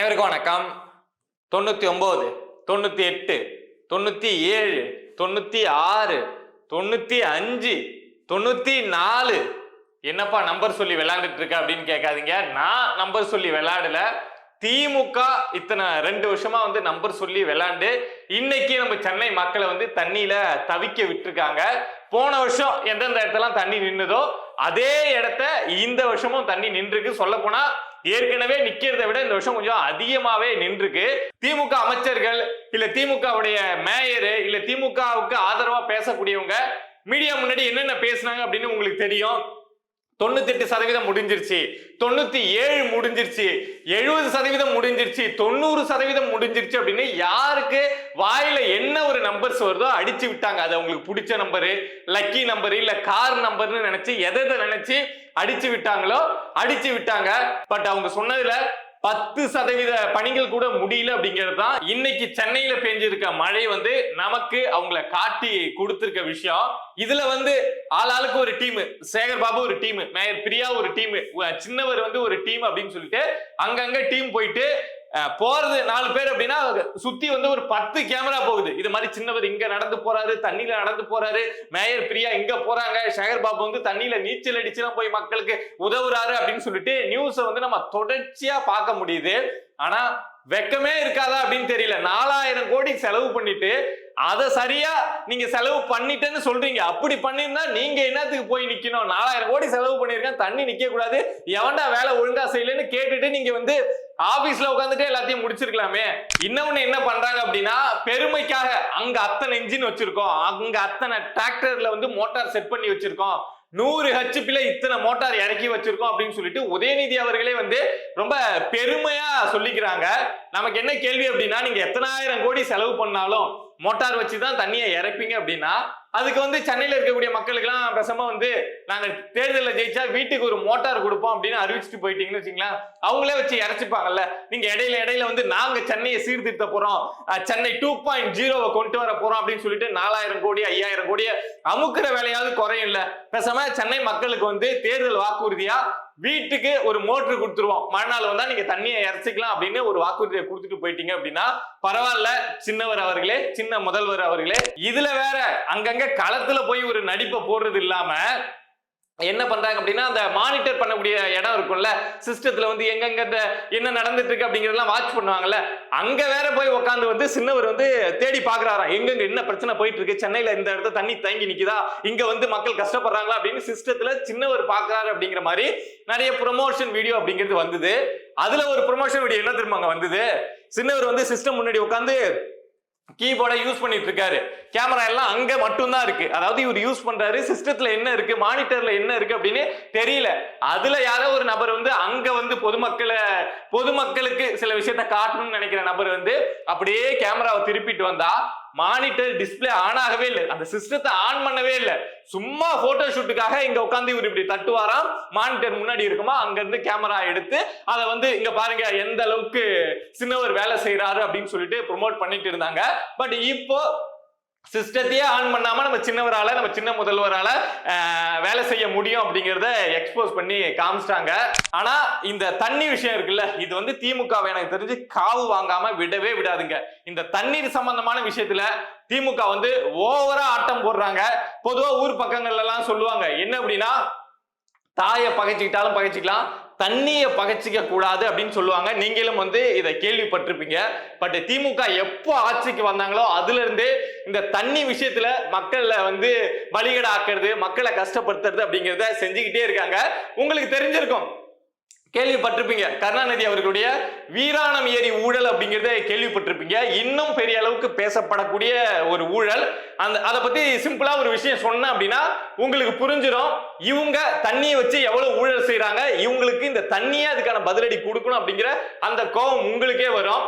அனைவருக்கும் வணக்கம். தொண்ணூத்தி ஒன்பது தொண்ணூத்தி எட்டு தொண்ணூத்தி ஏழு தொண்ணூத்தி ஆறு தொண்ணூத்தி அஞ்சு தொண்ணூத்தி நாலு. என்னப்பா நம்பர் சொல்லி விளையாண்டுட்டு இருக்க அப்படின்னு கேட்காதீங்க. நான் நம்பர் சொல்லி விளையாடல. திமுக இத்தனை ரெண்டு வருஷமா வந்து நம்பர் சொல்லி விளையாண்டு இன்னைக்கு நம்ம சென்னை மக்களை வந்து தண்ணியில தவிக்க விட்டுருக்காங்க. போன வருஷம் எந்தெந்த இடத்தெல்லாம் தண்ணி நின்னுதோ அதே இடத்த இந்த வருஷமும் தண்ணி நின்றுருக்கு. சொல்ல போனா ஏற்கனவே நிக்கிறத விட இந்த வருஷம் கொஞ்சம் அதிகமாவே நின்றுருக்கு. திமுக அமைச்சர்கள் இல்ல திமுகவுடைய மேயர் இல்ல திமுகவுக்கு ஆதரவா பேசக்கூடியவங்க மீடியா முன்னாடி என்னென்ன பேசுனாங்க அப்படின்னு உங்களுக்கு தெரியும். தொண்ணூத்தெட்டு சதவீதம் முடிஞ்சிருச்சு. தொண்ணூத்தி ஏழு முடிஞ்சிருச்சு. எழுபது சதவீதம் முடிஞ்சிருச்சு. தொண்ணூறு சதவீதம் முடிஞ்சிருச்சு அப்படின்னு யாருக்கு வாயில என்ன ஒரு நம்பர்ஸ் வருதோ அடிச்சு விட்டாங்க. அது அவங்களுக்கு பிடிச்ச நம்பரு லக்கி நம்பர் இல்ல கார் நம்பர்னு நினைச்சு எதை எதை நினைச்சு அடிச்சு விட்டாங்களோ அடிச்சு விட்டாங்க. பட் அவங்க சொன்னதுல பத்து சதவீத பணிகள் கூட முடியல அப்படிங்கிறது தான் இன்னைக்கு சென்னையில பெஞ்சிருக்க மழை வந்து நமக்கு அவங்கள காட்டி கொடுத்திருக்க விஷயம். இதுல வந்து ஆளாளுக்கு ஒரு டீம் சேகர் பாபு ஒரு டீம் மேயர் பிரியா ஒரு டீம் சின்னவர் வந்து ஒரு டீம் அப்படின்னு சொல்லிட்டு அங்கங்க டீம் போயிட்டு போறது நாலு பேர் அப்படின்னா சுத்தி வந்து ஒரு பத்து கேமரா போகுது. இது மாதிரி சின்னவர் இங்க நடந்து போறாரு தண்ணியில நடந்து போறாரு. மேயர் பிரியா இங்க போறாங்க. ஷகர் பாபு வந்து தண்ணியில நீச்சல் அடிச்சுலாம் போய் மக்களுக்கு உதவுறாரு அப்படின்னு சொல்லிட்டு நியூஸை வந்து நம்ம தொடர்ச்சியா பார்க்க முடியுது. ஆனா வெக்கமே இருக்காதா அப்படின்னு தெரியல. நாலாயிரம் கோடி செலவு பண்ணிட்டு அதை சரியா நீங்க செலவு பண்ணிட்டேன்னு சொல்றீங்க. அப்படி பண்ணிருந்தா நீங்க என்னத்துக்கு போய் நிக்கணும்? நாலாயிரம் கோடி செலவு பண்ணிருக்கேன் தண்ணி நிக்க கூடாது எவன்டா வேலை ஒழுங்கா செய்யலன்னு கேட்டுட்டு நீங்க வந்து ஆபீஸ்ல உட்காந்துட்டு எல்லாத்தையும் முடிச்சிருக்கலாமே. இன்னொன்னு என்ன பண்றாங்க அப்படின்னா பெருமைக்காக அங்க அத்தனை இன்ஜின் வச்சிருக்கோம். அங்க அத்தனை டிராக்டர்ல வந்து மோட்டார் செட் பண்ணி வச்சிருக்கோம். நூறு ஹெச்பில இத்தனை மோட்டார் இறக்கி வச்சிருக்கோம் அப்படின்னு சொல்லிட்டு உதயநிதி அவர்களே வந்து ரொம்ப பெருமையா சொல்லிக்கிறாங்க. நமக்கு என்ன கேள்வி அப்படின்னா நீங்க எத்தனாயிரம் கோடி செலவு பண்ணாலும் மோட்டார் வச்சு தான் தண்ணியை இறப்பீங்க அப்படின்னா அதுக்கு வந்து சென்னையில் இருக்கக்கூடிய மக்களுக்கெல்லாம் பேசாம வந்து நாங்கள் தேர்தலில் ஜெயிச்சா வீட்டுக்கு ஒரு மோட்டார் கொடுப்போம் அப்படின்னு அறிவிச்சுட்டு போயிட்டீங்கன்னு வச்சுங்களேன் அவங்களே வச்சு இறச்சிப்பாங்கல்ல. நீங்க இடையில இடையில வந்து நாங்க சென்னையை சீர்திருத்த போறோம். சென்னை டூ பாயிண்ட் ஜீரோவை கொண்டு வர போறோம் அப்படின்னு சொல்லிட்டு நாலாயிரம் கோடி ஐயாயிரம் கோடியை அமுக்கிற வேலையாவது குறையும் இல்ல. பேசாம சென்னை மக்களுக்கு வந்து தேர்தல் வாக்குறுதியா வீட்டுக்கு ஒரு மோட்டர் கொடுத்துருவோம். மறுநாள் வந்தா நீங்க தண்ணியை இறச்சிக்கலாம் அப்படின்னு ஒரு வாக்குறுதியை கொடுத்துட்டு போயிட்டீங்க அப்படின்னா பரவாயில்ல. சின்னவர் அவர்களே சின்ன முதல்வர் அவர்களே இதுல வேற அங்கங்க களத்துல போய் ஒரு நடிப்பை போடுறது இல்லாம என்ன பண்றாங்க அப்படின்னா அந்த மானிட்டர் பண்ணக்கூடிய இடம் இருக்கும்ல சிஸ்டத்துல வந்து எங்கெங்க என்ன நடந்துட்டு இருக்கு அப்படிங்கறதெல்லாம் வாட்ச் பண்ணுவாங்கல்ல அங்க வேற போய் உட்காந்து வந்து சின்னவர் வந்து தேடி பாக்குறாராம். எங்கெங்க என்ன பிரச்சனை போயிட்டு இருக்கு சென்னையில இந்த இடத்துல தண்ணி தங்கி நிக்குதா இங்க வந்து மக்கள் கஷ்டப்படுறாங்களா அப்படின்னு சிஸ்டத்துல சின்னவர் பாக்குறாரு அப்படிங்கிற மாதிரி நிறைய ப்ரொமோஷன் வீடியோ அப்படிங்கிறது வந்தது. அதுல ஒரு ப்ரொமோஷன் வீடியோ என்ன திரும்ப அங்க வந்தது? சின்னவர் வந்து சிஸ்டம் முன்னாடி உட்காந்து கீபோர்டை யூஸ் பண்ணிட்டு இருக்காரு கேமரா எல்லாம் அங்க மட்டும்தான் இருக்கு. அதாவது இவர் யூஸ் பண்றாரு சிஸ்டத்துல என்ன இருக்கு மானிட்டர்ல என்ன இருக்கு அப்படின்னு தெரியல. அதுல யாரோ ஒரு நபர் வந்து அங்க வந்து பொதுமக்களை பொதுமக்களுக்கு சில விஷயத்த காட்டணும்னு நினைக்கிற நபர் வந்து அப்படியே கேமராவை திருப்பிட்டு வந்தா மானிட்டர் டிஸ்ப்ளே ஆன் ஆகவே இல்லை. அந்த சிஸ்டத்தை ஆன் பண்ணவே இல்லை. சும்மா போட்டோ ஷூட்டுக்காக இங்க உட்காந்து இவர் இப்படி தட்டுவாராம். மானிட்டர் முன்னாடி இருக்குமா? அங்க இருந்து கேமரா எடுத்து அதை வந்து இங்க பாருங்க எந்த அளவுக்கு சின்னவர் வேலை செய்யறாரு அப்படின்னு சொல்லிட்டு ப்ரொமோட் பண்ணிட்டு இருந்தாங்க. பட் இப்போ சிஸ்டத்தையே ஆன் பண்ணாம நம்ம சின்னவரால நம்ம சின்ன முதல்வரால வேலை செய்ய முடியும் அப்படிங்கறத எக்ஸ்போஸ் பண்ணி காமிச்சிட்டாங்க. ஆனா இந்த தண்ணி விஷயம் இருக்குல்ல இது வந்து திமுக எனக்கு தெரிஞ்சு காவு வாங்காம விடவே விடாதுங்க. இந்த தண்ணீர் சம்பந்தமான விஷயத்துல திமுக வந்து ஓவரா ஆட்டம் போடுறாங்க. பொதுவா ஊர் பக்கங்கள்ல எல்லாம் சொல்லுவாங்க. என்ன அப்படின்னா தாயை பகைச்சிக்கிட்டாலும் பகைச்சிக்கலாம் தண்ணியை பகைச்சிக்க கூடாது அப்படின்னு சொல்லுவாங்க. நீங்களும் வந்து இதை கேள்விப்பட்டிருப்பீங்க. பட் திமுக எப்போ ஆட்சிக்கு வந்தாங்களோ அதுல இருந்தே இந்த தண்ணி விஷயத்துல மக்களை வந்து வழிகட மக்களை கஷ்டப்படுத்துறது அப்படிங்கிறத செஞ்சுக்கிட்டே இருக்காங்க. உங்களுக்கு தெரிஞ்சிருக்கும். கேள்விப்பட்டிருப்பீங்க. கருணாநிதி அவர்களுடைய வீராணம் ஏரி ஊழல் அப்படிங்கிறத கேள்விப்பட்டிருப்பீங்க. இன்னும் பெரிய அளவுக்கு பேசப்படக்கூடிய ஒரு ஊழல். அந்த அதை பத்தி சிம்பிளா ஒரு விஷயம் சொன்னேன் அப்படின்னா உங்களுக்கு புரிஞ்சிடும் இவங்க தண்ணியை வச்சு எவ்வளவு ஊழல் செய்யறாங்க இவங்களுக்கு இந்த தண்ணியே அதுக்கான பதிலடி கொடுக்கணும் அப்படிங்கிற அந்த கோபம் உங்களுக்கே வரும்.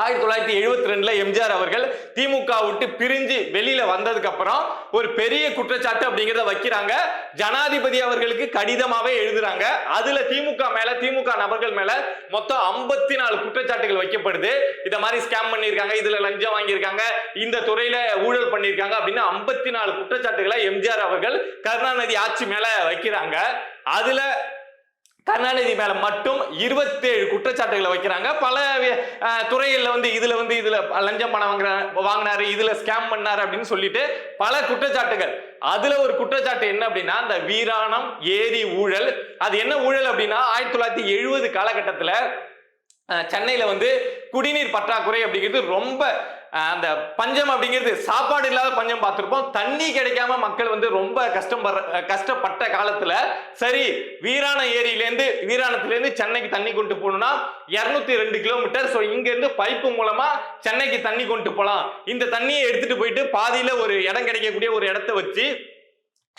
ஆயிரத்தி தொள்ளாயிரத்தி எழுபத்தி ரெண்டுல எம்ஜிஆர் அவர்கள் திமுக விட்டு பிரிஞ்சு வெளியில வந்ததுக்கு அப்புறம் ஒரு பெரிய குற்றச்சாட்டு அப்படிங்கிறத வைக்கிறாங்க. ஜனாதிபதி அவர்களுக்கு கடிதமாவே எழுதுறாங்க. அதுல திமுக மேல திமுக நபர்கள் மேல மொத்தம் ஐம்பத்தி நாலு குற்றச்சாட்டுகள் வைக்கப்படுது. இத மாதிரி ஸ்கேம் பண்ணியிருக்காங்க இதுல லஞ்சம் வாங்கியிருக்காங்க இந்த துறையில ஊழல் பண்ணியிருக்காங்க அப்படின்னு ஐம்பத்தி நாலு குற்றச்சாட்டுகளை எம்ஜிஆர் அவர்கள் கருணாநிதி ஆட்சி மேல வைக்கிறாங்க. அதுல கருணாநிதி மேல மட்டும் 27 குற்றச்சாட்டுகளை வைக்கிறாங்க. பல அஹ், துறைகள்ல வந்து இதுல வந்து இதுல லஞ்சம் பணம் வாங்குற வாங்கினாரு இதுல ஸ்கேம் பண்ணாரு அப்படின்னு சொல்லிட்டு பல குற்றச்சாட்டுகள். அதுல ஒரு குற்றச்சாட்டு என்ன அப்படின்னா இந்த வீராணம் ஏரி ஊழல். அது என்ன ஊழல் அப்படின்னா ஆயிரத்தி தொள்ளாயிரத்தி எழுபது காலகட்டத்துல சென்னையில் வந்து குடிநீர் பற்றாக்குறை அப்படிங்கிறது ரொம்ப அந்த பஞ்சம் அப்படிங்கிறது சாப்பாடு இல்லாத பஞ்சம் பார்த்துருப்போம். தண்ணி கிடைக்காம மக்கள் வந்து ரொம்ப கஷ்டம் கஷ்டப்பட்ட காலத்துல சரி வீராண ஏரியிலேருந்து வீராணத்திலேருந்து சென்னைக்கு தண்ணி கொண்டு போகணும்னா இரநூத்தி ரெண்டு கிலோமீட்டர். ஸோ இங்கேருந்து பைப்பு மூலமா சென்னைக்கு தண்ணி கொண்டு போகலாம். இந்த தண்ணியை எடுத்துட்டு போயிட்டு பாதியில ஒரு இடம் கிடைக்கக்கூடிய ஒரு இடத்த வச்சு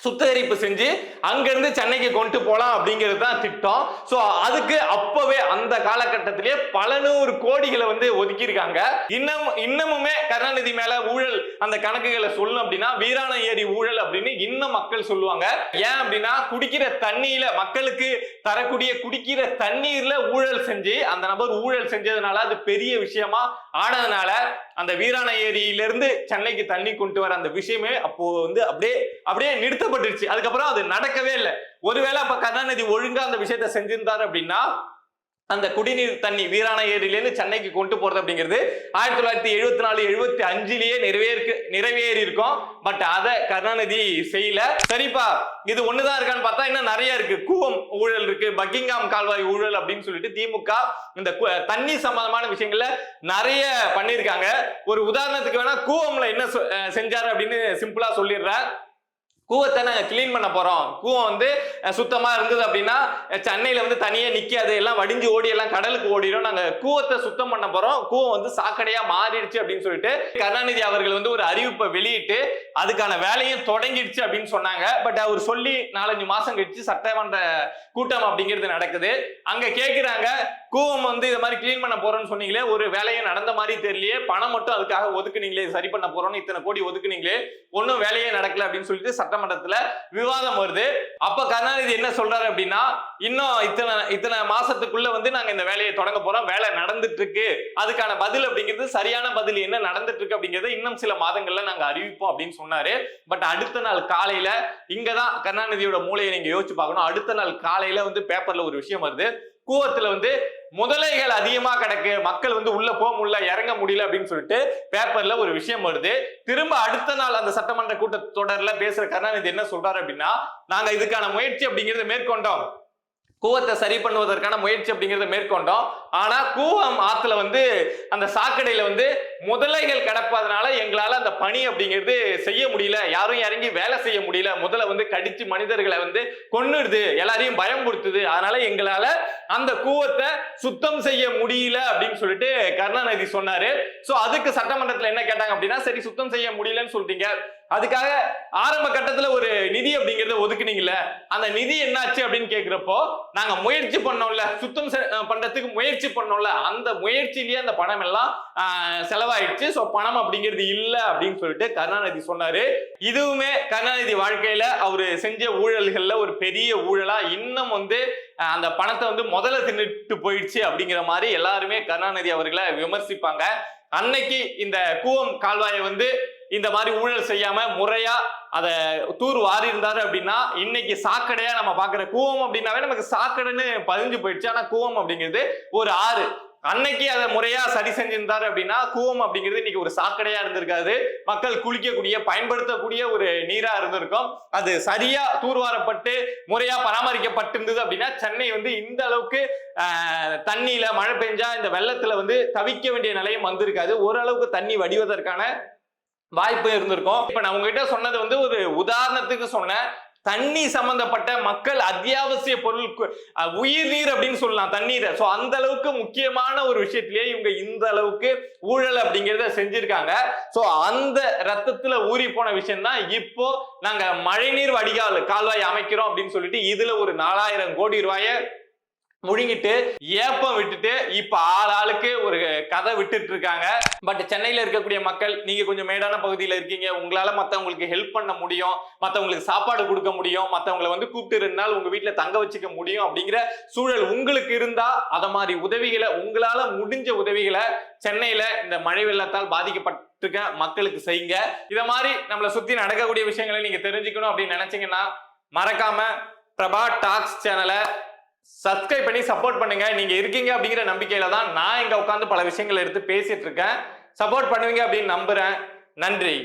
சுத்திகரிப்பு செஞ்சு அங்கிருந்து சென்னைக்கு கொண்டு போகலாம் அப்படிங்கிறது தான் திட்டம். ஸோ அதுக்கு அப்பவே அந்த காலகட்டத்திலேயே பல நூறு கோடிகளை வந்து ஒதுக்கியிருக்காங்க. இன்னும் இன்னமுமே கருணாநிதி மேல ஊழல் அந்த கணக்குகளை சொல்லணும் அப்படின்னா வீராண ஏரி ஊழல் அப்படின்னு இன்னும் மக்கள் சொல்லுவாங்க. ஏன் அப்படின்னா குடிக்கிற தண்ணியில மக்களுக்கு தரக்கூடிய குடிக்கிற தண்ணீர்ல ஊழல் செஞ்சு அந்த நபர் ஊழல் செஞ்சதுனால அது பெரிய விஷயமா ஆனதுனால அந்த வீராண ஏரியிலிருந்து சென்னைக்கு தண்ணி கொண்டு வர அந்த விஷயமே அப்போ வந்து அப்படியே அப்படியே நிறுத்த கொடுக்கப்பட்டுருச்சு அதுக்கப்புறம் அது நடக்கவே இல்லை. ஒருவேளை அப்ப கருணாநிதி ஒழுங்கா அந்த விஷயத்த செஞ்சிருந்தாரு அப்படின்னா அந்த குடிநீர் தண்ணி வீராண ஏரியிலேருந்து சென்னைக்கு கொண்டு போறது அப்படிங்கிறது ஆயிரத்தி தொள்ளாயிரத்தி எழுபத்தி நாலு எழுபத்தி அஞ்சுலயே நிறைவேற்கு நிறைவேறி இருக்கும் பட் அதை கருணாநிதி செய்யல. சரிப்பா இது ஒண்ணுதான் இருக்கான்னு பார்த்தா இன்னும் நிறைய இருக்கு. கூவம் ஊழல் இருக்கு பக்கிங்காம் கால்வாய் ஊழல் அப்படின்னு சொல்லிட்டு திமுக இந்த தண்ணி சம்பந்தமான விஷயங்கள்ல நிறைய பண்ணியிருக்காங்க. ஒரு உதாரணத்துக்கு வேணா கூவம்ல என்ன செஞ்சாரு அப்படின்னு சிம்பிளா சொல்லிடுறேன். கூவத்தை நாங்கள் க்ளீன் பண்ண போகிறோம் கூவம் வந்து சுத்தமாக இருந்தது அப்படின்னா சென்னையில் வந்து தனியாக நிற்காது எல்லாம் வடிஞ்சு ஓடி எல்லாம் கடலுக்கு ஓடிடும். நாங்கள் கூவத்தை சுத்தம் பண்ண போகிறோம் கூவம் வந்து சாக்கடையாக மாறிடுச்சு அப்படின்னு சொல்லிட்டு கருணாநிதி அவர்கள் வந்து ஒரு அறிவிப்பை வெளியிட்டு அதுக்கான வேலையும் தொடங்கிடுச்சு அப்படின்னு சொன்னாங்க. பட் அவர் சொல்லி நாலஞ்சு மாதம் கழிச்சு சட்டமன்ற கூட்டம் அப்படிங்கிறது நடக்குது. அங்கே கேட்குறாங்க கூவம் வந்து இது மாதிரி க்ளீன் பண்ண போறோம்னு சொன்னீங்களே ஒரு வேலையும் நடந்த மாதிரி தெரியலையே பணம் மட்டும் அதுக்காக ஒதுக்குனீங்களே சரி பண்ண போறோம்னு இத்தனை கோடி ஒதுக்குனீங்களே ஒன்றும் வேலையே நடக்கல அப்படின்னு சொல்லிட்டு சட்டமன்றத்துல விவாதம் வருது. அப்ப கருணாநிதி என்ன சொல்றாரு அப்படின்னா இன்னும் இத்தனை இத்தனை மாசத்துக்குள்ள வந்து நாங்க இந்த வேலையை தொடங்க போறோம் வேலை நடந்துட்டு இருக்கு அதுக்கான பதில் அப்படிங்கிறது சரியான பதில் என்ன நடந்துட்டு இருக்கு அப்படிங்கறத இன்னும் சில மாதங்கள்ல நாங்க அறிவிப்போம் அப்படின்னு சொன்னாரு. பட் அடுத்த நாள் காலையில இங்கதான் கருணாநிதியோட மூலையை நீங்க யோசிச்சு பார்க்கணும். அடுத்த நாள் காலையில வந்து பேப்பர்ல ஒரு விஷயம் வருது. கூவத்துல வந்து முதலைகள் அதிகமா கிடக்கு. மக்கள் வந்து உள்ள போக முடியல இறங்க முடியல அப்படின்னு சொல்லிட்டு பேப்பர்ல ஒரு விஷயம் வருது. திரும்ப அடுத்த நாள் அந்த சட்டமன்ற கூட்டத்தொடர்ல பேசுற கருணாநிதி என்ன சொல்றாரு அப்படின்னா நாங்க இதுக்கான முயற்சி அப்படிங்கறத மேற்கொண்டோம். கூவத்தை சரி பண்ணுவதற்கான முயற்சி அப்படிங்கிறத மேற்கொண்டோம். ஆனா கூவம் ஆத்துல வந்து அந்த சாக்கடையில வந்து முதலைகள் கிடப்பதனால எங்களால அந்த பணி அப்படிங்கிறது செய்ய முடியல. யாரும் இறங்கி வேலை செய்ய முடியல. முதல்ல வந்து கடிச்சு மனிதர்களை வந்து கொன்னுடுது. எல்லாரையும் பயம்படுத்துது அதனால எங்களால அந்த கூவத்தை சுத்தம் செய்ய முடியல அப்படின்னு சொல்லிட்டு கருணாநிதி சொன்னாரு. சோ அதுக்கு சட்டமன்றத்துல என்ன கேட்டாங்க அப்படின்னா சரி சுத்தம் செய்ய முடியலன்னு சொல்றீங்க அதுக்காக ஆரம்ப கட்டத்துல ஒரு நிதி அப்படிங்கறத ஒதுக்குனீங்கல்ல அந்த நிதி என்னாச்சு அப்படின்னு கேக்குறப்போ நாங்க முயற்சி பண்ணோம்ல சுத்தம் செ- பண்றதுக்கு முயற்சி பண்ணோம்ல அந்த முயற்சியிலேயே அந்த பணம் எல்லாம் செலவாயிடுச்சு. சோ பணம் அப்படிங்கிறது இல்ல அப்படின்னு சொல்லிட்டு கருணாநிதி சொன்னாரு. இதுவுமே கருணாநிதி வாழ்க்கையில அவரு செஞ்ச ஊழல்கள்ல ஒரு பெரிய ஊழலா இன்னும் வந்து அந்த பணத்தை வந்து முதல்ல தின்னுட்டு போயிடுச்சு அப்படிங்கிற மாதிரி எல்லாருமே கருணாநிதி அவர்களை விமர்சிப்பாங்க. அன்னைக்கு இந்த கூவம் கால்வாயை வந்து இந்த மாதிரி ஊழல் செய்யாம முறையா அதை தூர் வாரி இருந்தாரு அப்படின்னா இன்னைக்கு சாக்கடையா நம்ம பாக்குற கூவம் அப்படின்னாவே நமக்கு சாக்கடைன்னு பதிஞ்சு போயிடுச்சு. ஆனா கூவம் அப்படிங்கிறது ஒரு ஆறு. அன்னைக்கு அதை முறையா சரி செஞ்சிருந்தாரு அப்படின்னா கூவம் அப்படிங்கிறது இன்னைக்கு ஒரு சாக்கடையா இருந்திருக்காது. மக்கள் குளிக்கக்கூடிய பயன்படுத்தக்கூடிய ஒரு நீரா இருந்திருக்கும். அது சரியா தூர்வாரப்பட்டு முறையா பராமரிக்கப்பட்டிருந்தது அப்படின்னா சென்னை வந்து இந்த அளவுக்கு தண்ணியில மழை பெஞ்சா இந்த வெள்ளத்துல வந்து தவிக்க வேண்டிய நிலையம் வந்திருக்காது. ஓரளவுக்கு தண்ணி வடிவதற்கான வாய்ப்பு இருந்திருக்கும். இப்ப நான் உங்ககிட்ட சொன்னது வந்து ஒரு உதாரணத்துக்கு சொன்னேன். தண்ணி சம்பந்தப்பட்ட மக்கள் அத்தியாவசிய பொருள் உயிர் நீர் அப்படின்னு சொல்லலாம் தண்ணீரை. ஸோ அந்த அளவுக்கு முக்கியமான ஒரு விஷயத்திலேயே இவங்க இந்த அளவுக்கு ஊழல் அப்படிங்கிறத செஞ்சிருக்காங்க. ஸோ அந்த ரத்தத்துல ஊறி போன விஷயம் தான் இப்போ நாங்க மழைநீர் வடிகால் கால்வாய் அமைக்கிறோம் அப்படின்னு சொல்லிட்டு இதுல ஒரு நாலாயிரம் கோடி ரூபாயை முழுங்கிட்டு ஏப்பம் விட்டுட்டு இப்ப ஆள் ஆளுக்கு ஒரு கதை விட்டுட்டு இருக்காங்க. பட் சென்னையில இருக்கக்கூடிய மக்கள் நீங்க கொஞ்சம் மேடான பகுதியில இருக்கீங்க உங்களால மத்தவங்களுக்கு ஹெல்ப் பண்ண முடியும் மத்தவங்களுக்கு சாப்பாடு கொடுக்க முடியும் மத்தவங்களை வந்து கூப்பிட்டு ரெண்டு நாள் உங்க வீட்டுல தங்க வச்சுக்க முடியும் அப்படிங்கிற சூழல் உங்களுக்கு இருந்தா அத மாதிரி உதவிகளை உங்களால முடிஞ்ச உதவிகளை சென்னையில இந்த மழை வெள்ளத்தால் பாதிக்கப்பட்ட மக்களுக்கு செய்யுங்க. இத மாதிரி நம்மளை சுத்தி நடக்கக்கூடிய விஷயங்களை நீங்க தெரிஞ்சுக்கணும் அப்படின்னு நினைச்சீங்கன்னா மறக்காம பிரபா டாக்ஸ் சேனலை சப்ஸ்கிரைப் பண்ணி சப்போர்ட் பண்ணுங்க. நீங்க இருக்கீங்க அப்படிங்கிற நம்பிக்கையில தான் நான் இங்க உட்காந்து பல விஷயங்கள் எடுத்து பேசிட்டு இருக்கேன். சப்போர்ட் பண்ணுவீங்க அப்படின்னு நம்புறேன். நன்றி.